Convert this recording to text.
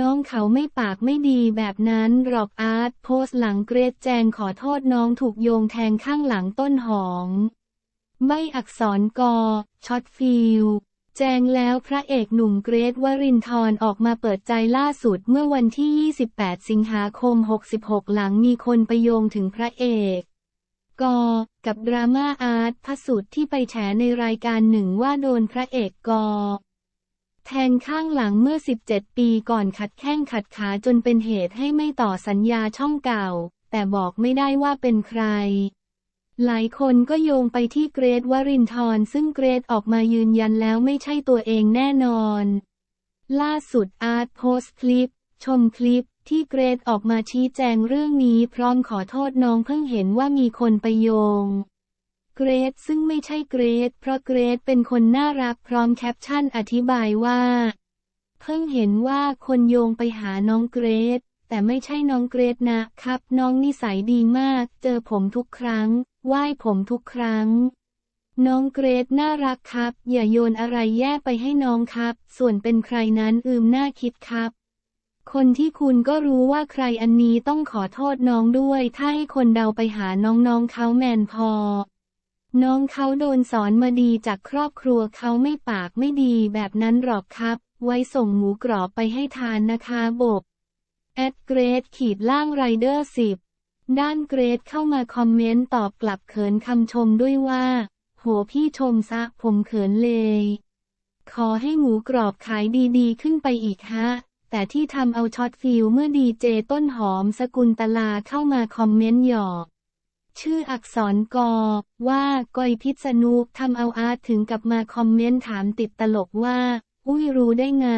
น้องเขาไม่ปากไม่ดีแบบนั้นหรอกอาร์ตโพสต์หลังเกรดแจงขอโทษน้องถูกโยงแทงข้างหลังต้นหอม ไม่อักษรกอช็อตฟิลแจงแล้วพระเอกหนุ่มเกรทวรินทร์ออกมาเปิดใจล่าสุดเมื่อวันที่ 28 สิงหาคม 66 หลังมีคนไปโยงถึงพระเอก กอ กับดราม่าอาร์ตพสุดที่ไปแฉในรายการหนึ่งว่าโดนพระเอกกอ แทงข้างหลังเมื่อ 17 ปีก่อนขัดแข้งขัดขาจนเป็นเหตุให้ไม่ต่อสัญญาช่องเก่า แต่บอกไม่ได้ว่าเป็นใคร หลายคนก็โยงไปที่เกรทวรินทร์ซึ่งเกรทออกมายืนยันแล้วไม่ใช่ตัวเองแน่นอน ล่าสุดอาร์ตโพสต์คลิป ชมคลิปที่เกรทออกมาชี้แจงเรื่องนี้พร้อมขอโทษน้องเพิ่งเห็นว่ามีคนไปโยง เกรทซึ่งไม่ใช่เกรทเพราะเกรทเป็นคนน่ารักพร้อมแคปชั่นอธิบายว่า เพิ่งเห็นว่าคนโยงไปหาน้องเกรทแต่ไม่ใช่น้องเกรทนะครับ น้องนิสัยดีมาก เจอผมทุกครั้ง ไหว้ผมทุกครั้ง น้องเกรทน่ารักครับ อย่าโยนอะไรแย่ไปให้น้องครับ ส่วนเป็นใครนั้นอืมน่าคิดครับ คนที่คุณก็รู้ว่าใครอันนี้ต้องขอโทษน้องด้วย ถ้าให้คนเดาไปหาน้องๆเขาแมนพอ น้องเขาโดนสอนมาดีจากครอบครัวเขาไม่ปากไม่ดีแบบนั้นหรอกครับ ไว้ส่งหมูกรอบไปให้ทานนะคะบบแอดเกรดขีดล่างไรเดอร์สิบด้านเกรดเข้ามาคอมเมนต์ตอบกลับเขินคำชมด้วยว่า โหพี่ชมซะผมเขินเลย ขอให้หมูกรอบขายดีๆ ขึ้นไปอีกฮะ แต่ที่ทำเอาช็อตฟิลเมื่อดีเจต้นหอมสกุลตลาเข้ามาคอมเมนต์หยอก ชื่ออักษรกอ ว่ากอยพิษณุทำเอาอาร์ตถึงกับมาคอมเมนต์ถามติดตลกว่า อุ้ยรู้ได้ไง